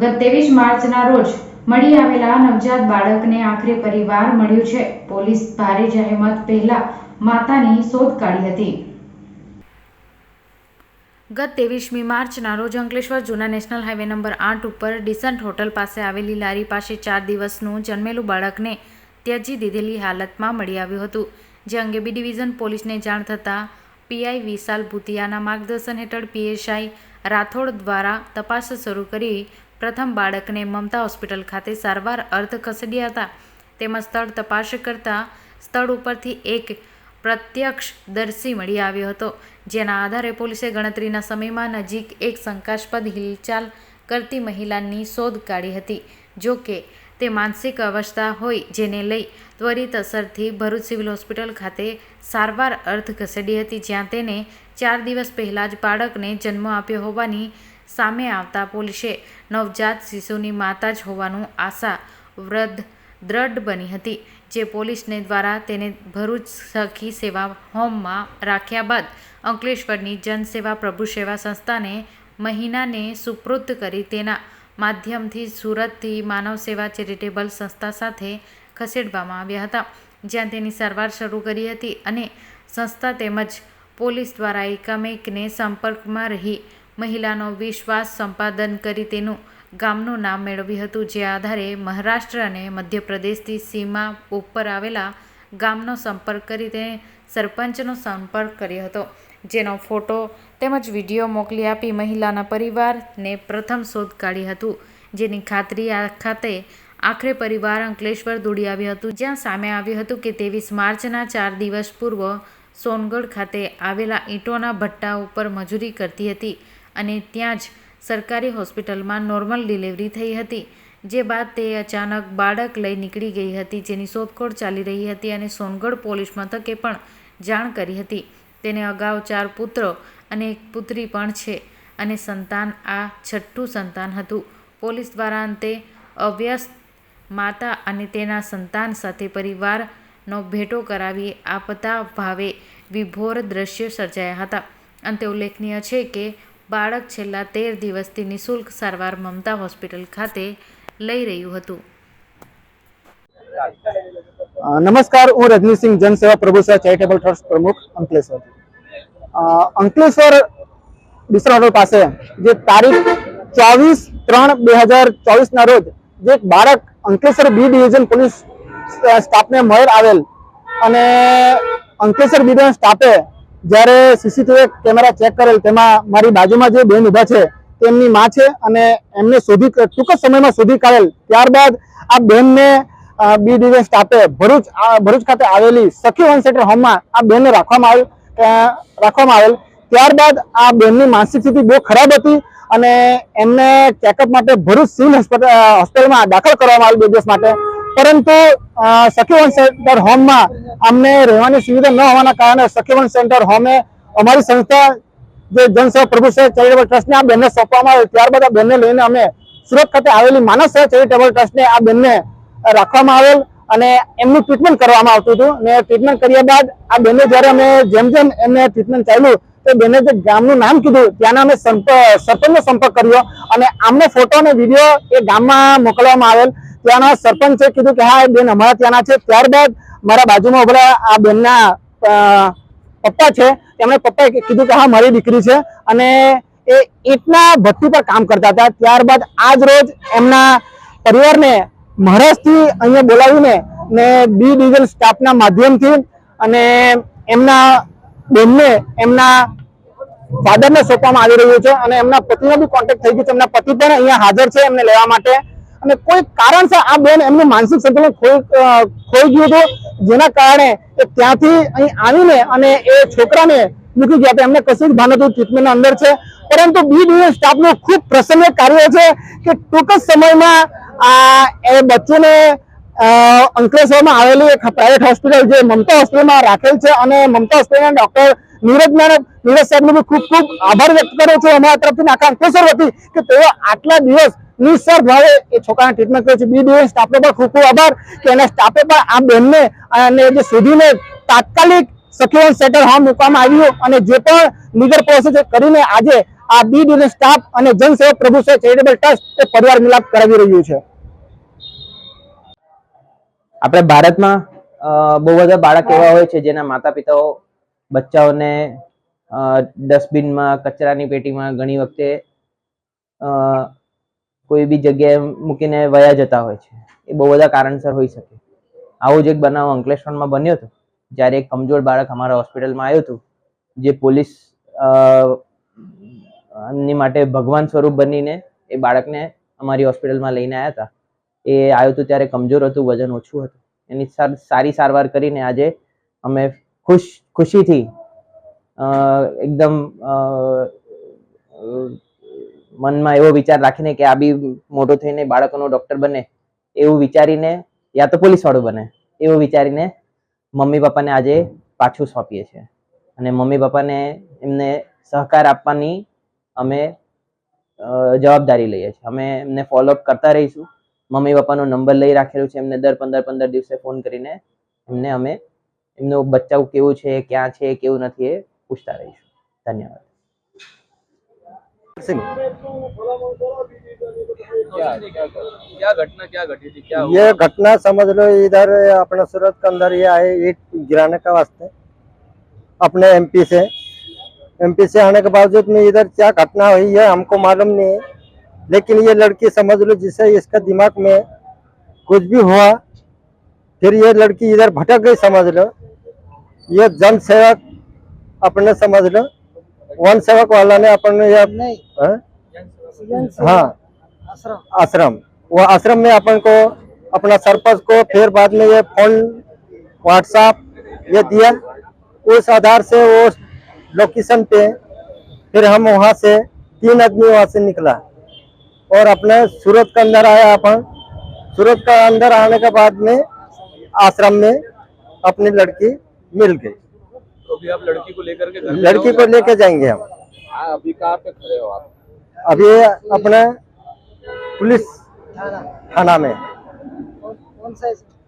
ગત ત્રેવીસ માર્ચના રોજ મળી આવેલા નવજાત બાળકને આખરે પરિવાર મળ્યું છે. પોલીસ ભારે જહેમત પહેલા માતાની શોધ કાઢી હતી. ગત ત્રેવીસમી માર્ચના રોજ અંકલેશ્વર જૂના નેશનલ હાઈવે નંબર આઠ ઉપર ડિસન્ટ હોટલ પાસે આવેલી લારી પાસે ચાર દિવસનું જન્મેલું બાળકને ત્યજી દીધેલી હાલતમાં મળી આવ્યું હતું. જે અંગે બી ડિવિઝન પોલીસને જાણ થતાં પીઆઈ વિશાલ ભૂતિયાના માર્ગદર્શન હેઠળ પીએસઆઈ રાઠોડ દ્વારા તપાસ શરૂ કરી પ્રથમ બાળકને મમતા હોસ્પિટલ ખાતે સારવાર અર્થ ખસેડ્યા હતા. તેમાં સ્થળ તપાસ કરતા સ્થળ ઉપરથી એક પ્રત્યક્ષદર્શી મળી આવ્યો હતો. જેના આધારે પોલીસે ગણતરીના સમયમાં નજીક એક શંકાસ્પદ હિલચાલ કરતી મહિલાની શોધ કાઢી હતી. જો કે, તે માનસિક અવસ્થા હોય જેને લઈ ત્વરિત અસરથી ભરૂચ સિવિલ હોસ્પિટલ ખાતે સારવાર અર્થ ખસેડી હતી. જ્યાં તેને ચાર દિવસ પહેલાં જ બાળકને જન્મ આપ્યો હોવાની સામે આવતા પોલીસે નવજાત શિશુની માતા જ હોવાનું આશા વૃદ્ધ દ્રઢ બની હતી, જે પોલીસને દ્વારા તેને ભરૂચ સખી સેવા હોમમાં રાખ્યા બાદ અંકલેશ્વરની જનસેવા પ્રભુ સેવા સંસ્થાને મહિનાને સુપૃત કરી તેના માધ્યમથી સુરતથી માનવ સેવા ચેરિટેબલ સંસ્થા સાથે ખસેડવામાં આવ્યા હતા. જ્યાં તેની સારવાર શરૂ કરી હતી અને સંસ્થા તેમજ પોલીસ દ્વારા એકામેકને સંપર્કમાં રહી મહિલાનો વિશ્વાસ સંપાદન કરી તેનું ગામનું નામ મેળવ્યું હતું, જે આધારે મહારાષ્ટ્ર અને મધ્યપ્રદેશથી સીમા ઉપર આવેલા ગામનો સંપર્ક કરી તેને સરપંચનો સંપર્ક કર્યો હતો. જેનો ફોટો તેમજ વીડિયો મોકલી આપી મહિલાના પરિવારને પ્રથમ શોધ કાઢી હતું. જેની ખાતરી આ ખાતે આખરે પરિવાર અંકલેશ્વર દોડી આવ્યું હતું. જ્યાં સામે આવ્યું હતું કે ત્રેવીસ માર્ચના ચાર દિવસ પૂર્વ સોનગઢ ખાતે આવેલા ઈંટોના ભટ્ટા ઉપર મજૂરી કરતી હતી. અને ત્યાં જ સરકારી હોસ્પિટલમાં નોર્મલ ડિલિવરી થઈ હતી, જે બાદ તે અચાનક બાળક લઈ નીકળી ગઈ હતી, જેની શોધખોળ ચાલી રહી હતી અને સોનગઢ પોલીસ મથકે પણ જાણ કરી હતી. તેને અગાઉ ચાર પુત્રો અને એક પુત્રી પણ છે અને સંતાન, આ છઠ્ઠું સંતાન હતું. પોલીસ દ્વારા અંતે અવ્યસ્ત માતા અને તેના સંતાન સાથે પરિવારનો ભેટો કરાવી આપતા ભાવે વિભોર દ્રશ્ય સર્જાયા હતા. અંતે ઉલ્લેખનીય છે કે બાળક છેલ્લા તેર દિવસથી નિઃશુલ્ક સારવાર મમતા હોસ્પિટલ ખાતે લઈ રહ્યું હતું. નમસ્કાર, હું રજનીસિંહ, જનસેવા પ્રભુ ચેરિટેબલ ટ્રસ્ટ પ્રમુખ અંકલેશ્વર. અંકલેશ્વર બિસ્રા હોટલ પાસે જે તારીખ ચોવીસ ત્રણ બે હજાર ચોવીસના રોજ જે બાળક અંકલેશ્વર બી ડિવિઝન પોલીસ સ્ટાફને મળી આવેલ અને અંકલેશ્વર બી ડિવિઝન સ્ટાફે જ્યારે સીસીટીવી કેમેરા ચેક કરેલ, તેમાં મારી બાજુમાં જે બેન ઊભા છે તેમની માં છે અને એમને શોધી ટૂંક જ સમયમાં શોધી કાઢેલ. ત્યારબાદ આ બેનને બી ડિવિઝન સ્ટાફે ભરૂચ ભરૂચ ખાતે આવેલી સખી વન સેન્ટર હોમમાં આ બેનને રાખવામાં આવેલ રાખવામાં આવેલ. ત્યારબાદ આ બેનની માનસિક સ્થિતિ બહુ ખરાબ હતી અને એમને ચેકઅપ માટે ભરૂચ સિવિલ હોસ્પિટલ હોસ્પિટલમાં દાખલ કરવામાં આવેલ બે દિવસ માટે. પરંતુ અ, સખી સેન્ટર હોમમાં અમને રહેવાની સુવિધા ન હોવાના કારણે સખીવન સેન્ટર હોમે અમારી સંસ્થા જે જનસેવા પ્રભુ સેવા ચેરિટેબલ ટ્રસ્ટને આ બેનને સોંપવામાં આવે. ત્યારબાદ આ બેનને લઈને અમે સુરત ખાતે આવેલી માનવ સેવા ચેરિટેબલ ટ્રસ્ટને આ બેનને રાખવામાં આવેલ અને એમનું ટ્રીટમેન્ટ કરવામાં આવતું હતું. ને ટ્રીટમેન્ટ કર્યા બાદ આ બેનને જ્યારે અમે જેમ જેમ એમને ટ્રીટમેન્ટ ચાલ્યું તો બેને જે ગામનું નામ કીધું ત્યાંના અમે સરપંચનો સંપર્ક કર્યો અને આમનો ફોટો અને વીડિયો એ ગામમાં મોકલવામાં આવેલ. ત્યાંના સરપંચે કીધું કે હા બેન અમારા ત્યાંના છે. ત્યારબાદ મારા બાજુમાં ઉભરા આ બેનના પપ્પા છે, એમણે પપ્પાએ કીધું કે હા, મારી દીકરી છે. અને એ ઈટના ભઠ્ઠી પર કામ કરતા હતા. ત્યારબાદ આજ રોજ એમના પરિવારને મહારાષ્ટ્રથી અહીંયા બોલાવીને ને બી ડિવિઝન સ્ટાફના માધ્યમથી અને એમના બેનને એમના ફાધરને સોંપવામાં આવી રહ્યું છે. અને એમના પતિનો બી કોન્ટેક્ટ થઈ ગયો છે. એમના પતિ પણ અહીંયા હાજર છે એમને લેવા માટે. અને કોઈ કારણસર આ બેન એમનું માનસિક સંતુલન ખોઈ ગયું હતું, જેના કારણે એ ત્યાંથી અહીં આવીને અને એ છોકરાને મૂકી ગયા એમને કશું જ ભાન હતું ટ્રીટમેન્ટના અંદર છે. પરંતુ બી ડિવિઝન સ્ટાફનું ખૂબ પ્રસન્ન કાર્ય છે કે ટૂંક જ સમયમાં આ એ બચ્ચોને અંકલેશ્વરમાં આવેલી એક પ્રાઇવેટ હોસ્પિટલ જે મમતા હોસ્પિટલમાં રાખેલ છે અને મમતા હોસ્પિટલના ડોક્ટર નીરજ મેડમ નીરજ સાહેબનો બી ખૂબ ખૂબ આભાર વ્યક્ત કરું છું. અમારા તરફથી આખા અંકલેશ્વર કે તેઓ આટલા દિવસ નિસર ભાવે એ છોકરાને ટ્રીટમેન્ટ કર્યું છે. બી ડિવિઝન સ્ટાફનો પણ ખૂબ ખૂબ આભાર કે એના સ્ટાફે પણ આ બેનને અને જે શોધીને તાત્કાલિક સખીવન સેન્ટર હોમ મૂકવામાં આવ્યું અને જે પણ લીગલ પ્રોસેસ કરીને આજે આ બી ડિવિઝન સ્ટાફ અને જનસેવક પ્રભુ સેવા ચેરિટેબલ ટ્રસ્ટ એ પરિવાર મિલાપ કરાવી રહ્યું છે. આપણે ભારતમાં બહુ બધા બાળક એવા હોય છે જેના માતા પિતાઓ બચ્ચાઓને ડસ્ટબિનમાં, કચરાની પેટીમાં ઘણી વખતે કોઈ બી જગ્યાએ મૂકીને વયા જતા હોય છે. એ બહુ બધા કારણસર હોઈ શકે. આવો જ એક બનાવ અંકલેશ્વરમાં બન્યો હતો, જ્યારે એક કમજોર બાળક અમારા હોસ્પિટલમાં આવ્યું હતું, જે પોલીસની માટે ભગવાન સ્વરૂપ બનીને એ બાળકને અમારી હોસ્પિટલમાં લઈને આવ્યા હતા. એ આવ્યું હતું ત્યારે કમજોર હતું, વજન ઓછું હતું. એની સારી સારવાર કરીને આજે અમે ખુશ, ખુશીથી એકદમ મનમાં એવો વિચાર રાખીને કે આ બી મોટો થઈને બાળકોનો ડોક્ટર બને એવું વિચારીને યા તો પોલીસ વાળો બને એવું વિચારીને મમ્મી પપ્પાને આજે પાછું સોંપીએ છીએ. અને મમ્મી પપ્પાને એમને સહકાર આપવાની અમે જવાબદારી લઈએ છીએ. અમે એમને ફોલોઅપ કરતા રહીશું. મમ્મી પપ્પાનો નંબર લઈ રાખેલો છે. એમને દર પંદર પંદર દિવસે ફોન કરીને એમને અમે, એમનું બચ્ચાઓ કેવું છે, ક્યાં છે, કેવું નથી એ પૂછતા રહીશું ધન્યવાદ क्या घटना क्या घटी थी क्या ये घटना समझ लो इधर अपने सूरत के अंदर ये आए ईट गिराने का वास्ते अपने एमपी से एमपी से आने के बावजूद में इधर क्या घटना हुई है हमको मालूम नहीं है लेकिन ये लड़की समझ लो जिससे इसका दिमाग में कुछ भी हुआ फिर ये लड़की इधर भटक गई समझ लो ये जन सेवक अपने समझ लो। वन सेवक वाला ने अपने ये हाँ? हाँ। आश्रम। वो आश्रम में अपन को अपना सरपंच को फिर बाद में ये फ़ोन व्हाट्सएप ये दिया। उस आधार से वो लोकेशन पे फिर हम वहाँ से तीन आदमी वहाँ से निकला। और अपने सूरत के अंदर आया अपन। सूरत का अंदर आने के बाद में आश्रम में अपनी लड़की मिल गई। तो अभी आप लड़की को लेकर के घर लड़की को लेकर लेके जाएँगे हम। हाँ, अभी कहाँ पे खड़े हो आप? अभी अपने पुलिस थाना में। कौन सा